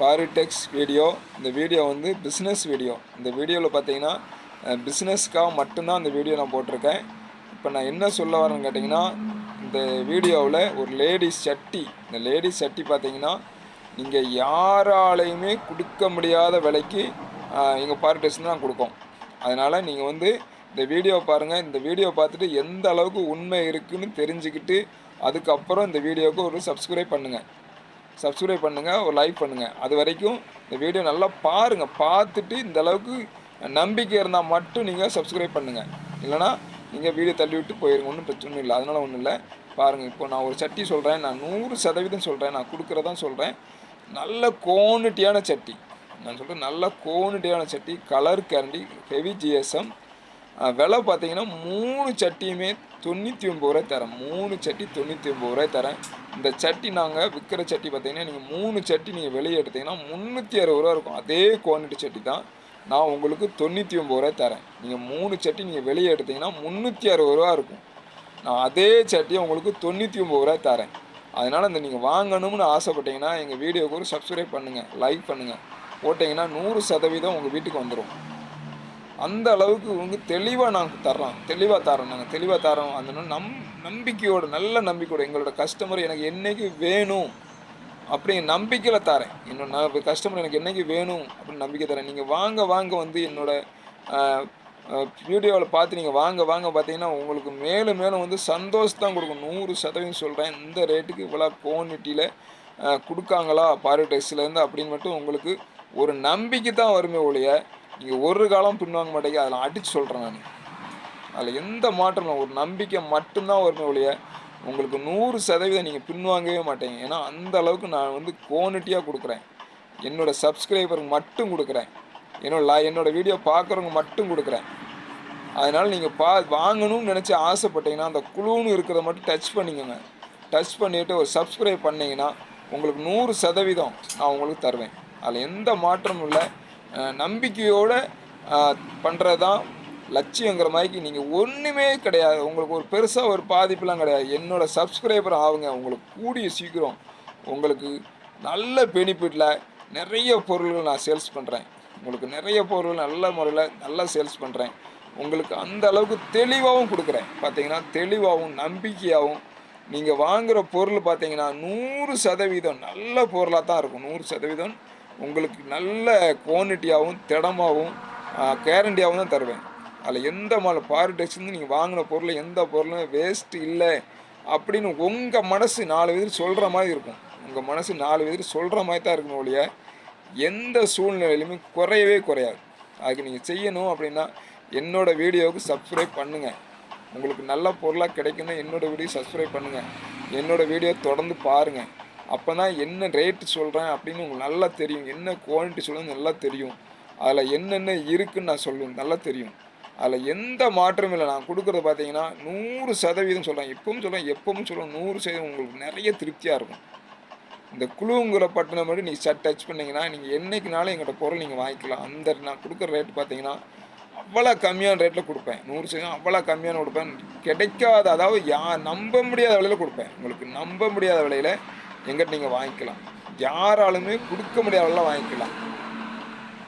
பாரிடெக்ஸ் video இந்த video வந்து business video இந்த வீடியோவில் பார்த்தீங்கன்னா பிஸ்னஸ்க்காக மட்டும்தான் இந்த வீடியோ நான் போட்டிருக்கேன். இப்போ நான் என்ன சொல்ல வரேன்னு கேட்டிங்கன்னா இந்த வீடியோவில் ஒரு லேடிஸ் சட்டி இந்த லேடிஸ் சட்டி பார்த்தீங்கன்னா நீங்கள் யாராலையுமே கொடுக்க முடியாத விலைக்கு எங்கள் பாரிடெக்ஸ் தான் கொடுக்கோம். அதனால் நீங்கள் வந்து இந்த வீடியோ பாருங்கள் இந்த வீடியோ பார்த்துட்டு எந்த அளவுக்கு உண்மை இருக்குன்னு தெரிஞ்சுக்கிட்டு அதுக்கப்புறம் இந்த வீடியோவுக்கு ஒரு சப்ஸ்கிரைப் பண்ணுங்கள் சப்ஸ்கிரைப் பண்ணுங்கள் ஒரு லைக் பண்ணுங்கள் அது வரைக்கும் இந்த வீடியோ நல்லா பாருங்கள் பார்த்துட்டு இந்த அளவுக்கு நம்பிக்கை இருந்தால் மட்டும் நீங்கள் சப்ஸ்கிரைப் பண்ணுங்கள் இல்லைனா நீங்கள் வீடியோ தள்ளி விட்டு போயிருங்க. ஒன்றும் பிரச்சனை இல்லை. அதனால் ஒன்றும் இல்லை. பாருங்கள் இப்போ நான் ஒரு சட்டி சொல்கிறேன் நான் நூறு சதவீதம் சொல்கிறேன் நான் கொடுக்குறதான் சொல்கிறேன் நல்ல குவான்டிட்டியான சட்டி. நான் சொல்கிறேன் நல்ல குவான்டிட்டியான சட்டி. கலர் கேரண்டி ஹெவி ஜிஎஸ்எம் விலை பார்த்தீங்கன்னா மூணு சட்டியுமே தொண்ணூற்றி ஒம்பது ரூபாய் தரேன். மூணு சட்டி தொண்ணூற்றி ஒம்பது ரூபாய் தரேன். இந்த சட்டி நாங்கள் விற்கிற சட்டி பார்த்தீங்கன்னா நீங்கள் மூணு சட்டி நீங்கள் வெளியே எடுத்தீங்கன்னா முந்நூற்றி அறுபது ரூபா இருக்கும். அதே குவான்டிட்டி சட்டி தான். நான் உங்களுக்கு தொண்ணூற்றி ஒம்பது ரூபாய் தரேன். நீங்கள் மூணு சட்டி நீங்கள் வெளியே எடுத்தீங்கன்னா முந்நூற்றி அறுபது ரூபா இருக்கும். நான் அதே சட்டியை உங்களுக்கு தொண்ணூற்றி ஒம்பது ரூபாய் தரேன். அதனால் இந்த நீங்கள் வாங்கணும்னு ஆசைப்பட்டீங்கன்னா எங்கள் வீடியோவுக்கு ஒரு சப்ஸ்கிரைப் பண்ணுங்கள் லைக் பண்ணுங்கள் போட்டிங்கன்னா நூறு சதவீதம் உங்கள் வீட்டுக்கு வந்துடும் அந்த அளவுக்கு உங்களுக்கு தெளிவாக நாங்கள் தர்றோம். தெளிவாக தரோம் நாங்கள் தெளிவாக தரோம் அந்த நம் நம்பிக்கையோட நல்ல நம்பிக்கையோட எங்களோட கஸ்டமர் எனக்கு என்னைக்கு வேணும் அப்படி நம்பிக்கையில் தரேன். என்னோட கஸ்டமர் எனக்கு என்னைக்கு வேணும் அப்படின்னு நம்பிக்கை தரேன். நீங்கள் வாங்க வாங்க வந்து என்னோட வீடியோவில் பார்த்து நீங்கள் வாங்க வாங்க பார்த்தீங்கன்னா உங்களுக்கு மேலும் மேலும் வந்து சந்தோஷம் தான் கொடுக்கும். நூறு சதவீதம் சொல்கிறேன் இந்த ரேட்டுக்கு இவ்வளோ குவான்டிட்டியில் கொடுக்காங்களா? பாரிடெக்ஸ்லேருந்து அப்படின்னு மட்டும் உங்களுக்கு ஒரு நம்பிக்கை தான் வருமே ஒழிய நீங்கள் ஒரு காலம் பின்வாங்க மாட்டேங்க அதில் அடித்து சொல்கிறேன் நான். அதில் எந்த மாற்றம் ஒரு நம்பிக்கை மட்டும்தான் வருமே ஒழிய உங்களுக்கு நூறு சதவீதம் நீங்கள் பின்வாங்கவே மாட்டேங்க. ஏன்னா அந்த அளவுக்கு நான் வந்து குவான்டிட்டியாக கொடுக்குறேன். என்னோடய சப்ஸ்கிரைபருக்கு மட்டும் கொடுக்குறேன். என்னோட என்னோடய வீடியோ பார்க்குறவங்க மட்டும் கொடுக்குறேன். அதனால் நீங்கள் பா வாங்கணும்னு நினச்சி ஆசைப்பட்டீங்கன்னா அந்த குழுன்னு இருக்கிறத மட்டும் டச் பண்ணிக்கோங்க. டச் பண்ணிவிட்டு ஒரு சப்ஸ்கிரைப் பண்ணிங்கன்னா உங்களுக்கு நூறு சதவீதம் நான் உங்களுக்கு தருவேன். அதில் எந்த மாற்றமும் இல்லை. நம்பிக்கையோடு பண்ணுறது தான் லட்சியங்கிற மாதிரிக்கு நீங்கள் ஒன்றுமே கிடையாது. உங்களுக்கு ஒரு பெருசாக ஒரு பாதிப்புலாம் கிடையாது. என்னோடய சப்ஸ்கிரைபர் ஆகுங்க உங்களுக்கு கூடிய சீக்கிரம் உங்களுக்கு நல்ல பெனிஃபிட்டில் நிறைய பொருள்கள் நான் சேல்ஸ் பண்ணுறேன் உங்களுக்கு நிறைய பொருள் நல்ல முறையில் நல்லா சேல்ஸ் பண்ணுறேன் உங்களுக்கு அந்த அளவுக்கு தெளிவாகவும் கொடுக்குறேன். பார்த்தீங்கன்னா தெளிவாகவும் நம்பிக்கையாகவும் நீங்கள் வாங்குகிற பொருள் பார்த்தீங்கன்னா நூறு சதவீதம் நல்ல பொருளாக தான் இருக்கும். நூறு சதவீதம் உங்களுக்கு நல்ல குவான்டிட்டியாகவும் திடமாகவும் கேரண்டியாகவும் தான் தருவேன். அதில் எந்த மாலை பாரிடெக்ஸ்லேருந்து நீங்கள் வாங்கின பொருள் எந்த பொருளும் வேஸ்ட் இல்லை அப்படின்னு உங்கள் மனசு நாலு விதத்தில் சொல்கிற மாதிரி இருக்கும். உங்கள் மனசு நாலு விதத்தில் சொல்கிற மாதிரி தான் இருக்கணும் ஒழிய எந்த சூழ்நிலையிலுமே குறையவே குறையாது. அதுக்கு நீங்கள் செய்யணும் அப்படின்னா என்னோடய வீடியோவுக்கு சப்ஸ்கிரைப் பண்ணுங்கள் உங்களுக்கு நல்ல பொருளாக கிடைக்கணும் என்னோடய வீடியோ சப்ஸ்கிரைப் பண்ணுங்கள் என்னோடய வீடியோ தொடர்ந்து பாருங்கள் அப்போ தான் என்ன ரேட்டு சொல்கிறேன் அப்படின்னு உங்களுக்கு நல்லா தெரியும். என்ன குவாலிட்டி சொல்லுன்னு நல்லா தெரியும். அதில் என்னென்ன இருக்குன்னு நான் சொல்லுவேன். நல்லா தெரியும். அதில் எந்த மாற்றமும் இல்லை. நான் கொடுக்குறது பார்த்தீங்கன்னா நூறு சதவீதம் சொல்கிறேன் எப்பவும் சொல்கிறேன் எப்பவும் சொல்கிறேன் நூறு சதவீதம் உங்களுக்கு நிறைய திருப்தியாக இருக்கும். இந்த குழுங்கிற பட்டினம் மட்டும் நீங்கள் சட் டச் பண்ணிங்கன்னா நீங்கள் என்றைக்குனாலும் எங்கள்கிட்ட பொருள் நீங்கள் வாங்கிக்கலாம். அந்த நான் கொடுக்குற ரேட் பார்த்தீங்கன்னா அவ்வளோ கம்மியான ரேட்டில் கொடுப்பேன். நூறு சதவீதம் அவ்வளோ கம்மியான கொடுப்பேன். கிடைக்காத அதாவது யா நம்ப முடியாத விலையில் கொடுப்பேன். உங்களுக்கு நம்ப முடியாத விலையில் எங்கிட்ட நீங்கள் வாங்கிக்கலாம். யாராலுமே கொடுக்க முடியாத வாங்கிக்கலாம்.